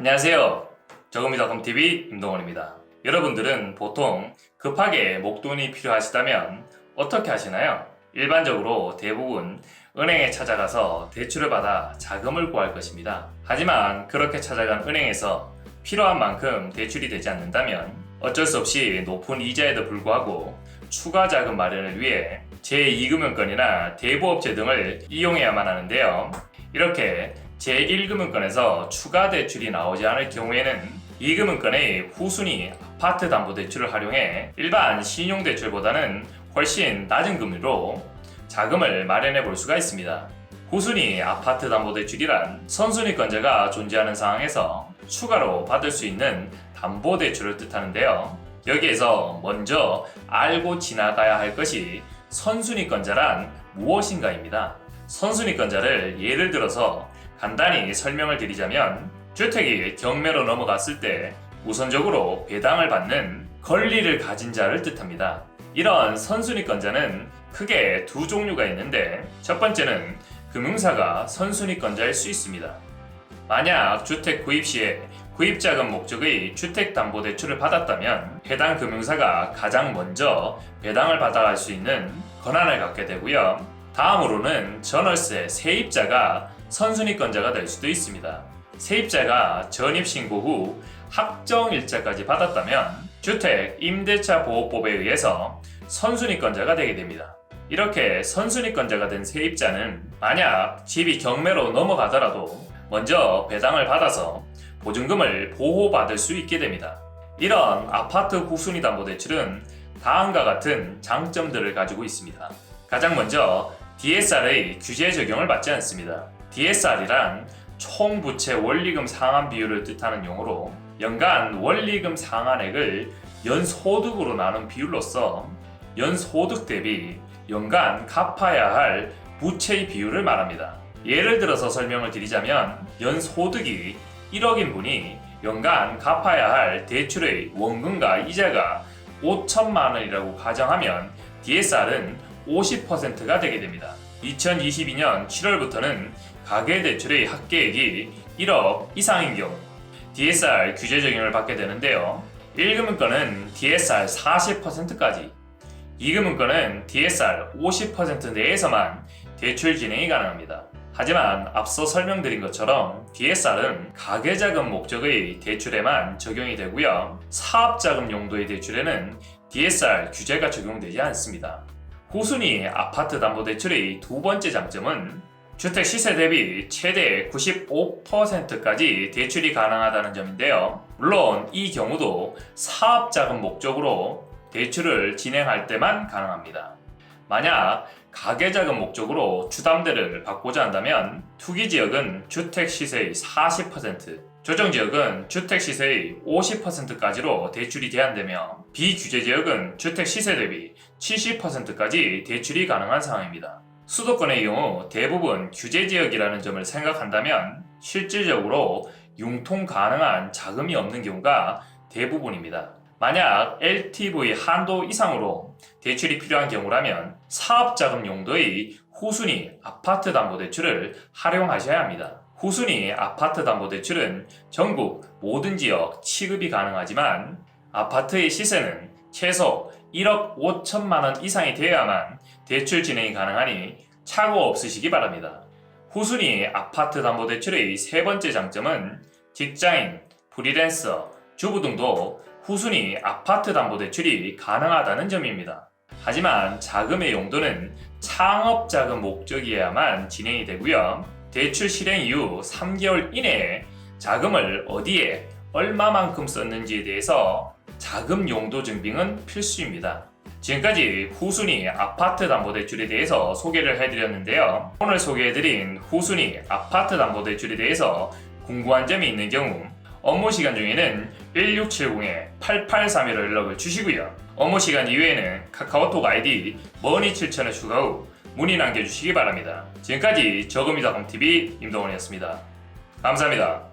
안녕하세요. 저금이닷컴TV 임동원입니다. 여러분들은 보통 급하게 목돈이 필요하시다면 어떻게 하시나요? 일반적으로 대부분 은행에 찾아가서 대출을 받아 자금을 구할 것입니다. 하지만 그렇게 찾아간 은행에서 필요한 만큼 대출이 되지 않는다면 어쩔 수 없이 높은 이자에도 불구하고 추가 자금 마련을 위해 제2금융권이나 대부업체 등을 이용해야만 하는데요. 이렇게 제1금융권에서 추가 대출이 나오지 않을 경우에는 2금융권의 후순위 아파트 담보 대출을 활용해 일반 신용 대출보다는 훨씬 낮은 금리로 자금을 마련해 볼 수가 있습니다. 후순위 아파트 담보 대출이란 선순위권자가 존재하는 상황에서 추가로 받을 수 있는 담보 대출을 뜻하는데요. 여기에서 먼저 알고 지나가야 할 것이 선순위권자란 무엇인가입니다. 선순위권자를 예를 들어서 간단히 설명을 드리자면 주택이 경매로 넘어갔을 때 우선적으로 배당을 받는 권리를 가진 자를 뜻합니다. 이런 선순위권자는 크게 두 종류가 있는데 첫 번째는 금융사가 선순위권자일 수 있습니다. 만약 주택 구입 시에 구입자금 목적의 주택담보대출을 받았다면 해당 금융사가 가장 먼저 배당을 받아갈 수 있는 권한을 갖게 되고요. 다음으로는 전월세 세입자가 선순위권자가 될 수도 있습니다. 세입자가 전입신고 후 확정 일자까지 받았다면 주택 임대차 보호법에 의해서 선순위권자가 되게 됩니다. 이렇게 선순위권자가 된 세입자는 만약 집이 경매로 넘어가더라도 먼저 배당을 받아서 보증금을 보호받을 수 있게 됩니다. 이런 아파트 후순위 담보 대출은 다음과 같은 장점들을 가지고 있습니다. 가장 먼저 DSR의 규제 적용을 받지 않습니다. DSR이란 총 부채 원리금 상환 비율을 뜻하는 용어로 연간 원리금 상환액을 연소득으로 나눈 비율로서 연소득 대비 연간 갚아야 할 부채의 비율을 말합니다. 예를 들어서 설명을 드리자면 연소득이 1억인 분이 연간 갚아야 할 대출의 원금과 이자가 5천만 원이라고 가정하면 DSR은 50%가 되게 됩니다. 2022년 7월부터는 가계대출의 합계액이 1억 이상인 경우 DSR 규제 적용을 받게 되는데요. 1금융권은 DSR 40%까지, 2금융권은 DSR 50% 내에서만 대출 진행이 가능합니다. 하지만 앞서 설명드린 것처럼 DSR은 가계자금 목적의 대출에만 적용이 되고요. 사업자금 용도의 대출에는 DSR 규제가 적용되지 않습니다. 후순위 아파트 담보대출의 두 번째 장점은 주택 시세 대비 최대 95%까지 대출이 가능하다는 점인데요. 물론 이 경우도 사업 자금 목적으로 대출을 진행할 때만 가능합니다. 만약 가계 자금 목적으로 주담대를 받고자 한다면 투기 지역은 주택 시세의 40%, 조정 지역은 주택 시세의 50%까지로 대출이 제한되며 비규제 지역은 주택 시세 대비 70%까지 대출이 가능한 상황입니다. 수도권의 경우 대부분 규제 지역이라는 점을 생각한다면 실질적으로 융통 가능한 자금이 없는 경우가 대부분입니다. 만약 LTV 한도 이상으로 대출이 필요한 경우라면 사업자금 용도의 후순위 아파트 담보대출을 활용하셔야 합니다. 후순위 아파트 담보대출은 전국 모든 지역 취급이 가능하지만 아파트의 시세는 최소 1억 5천만 원 이상이 되어야만 대출 진행이 가능하니 착오 없으시기 바랍니다. 후순위 아파트 담보 대출의 세 번째 장점은 직장인, 프리랜서, 주부 등도 후순위 아파트 담보 대출이 가능하다는 점입니다. 하지만 자금의 용도는 창업 자금 목적이어야만 진행이 되고요. 대출 실행 이후 3개월 이내에 자금을 어디에 얼마만큼 썼는지에 대해서 자금 용도 증빙은 필수입니다. 지금까지 후순위 아파트 담보대출에 대해서 소개를 해드렸는데요. 오늘 소개해드린 후순위 아파트 담보대출에 대해서 궁금한 점이 있는 경우 업무 시간 중에는 1670-8831로 연락을 주시고요. 업무 시간 이외에는 카카오톡 아이디 머니7000을 추가 후 문의 남겨주시기 바랍니다. 지금까지 저금이다컴TV 임동원이었습니다. 감사합니다.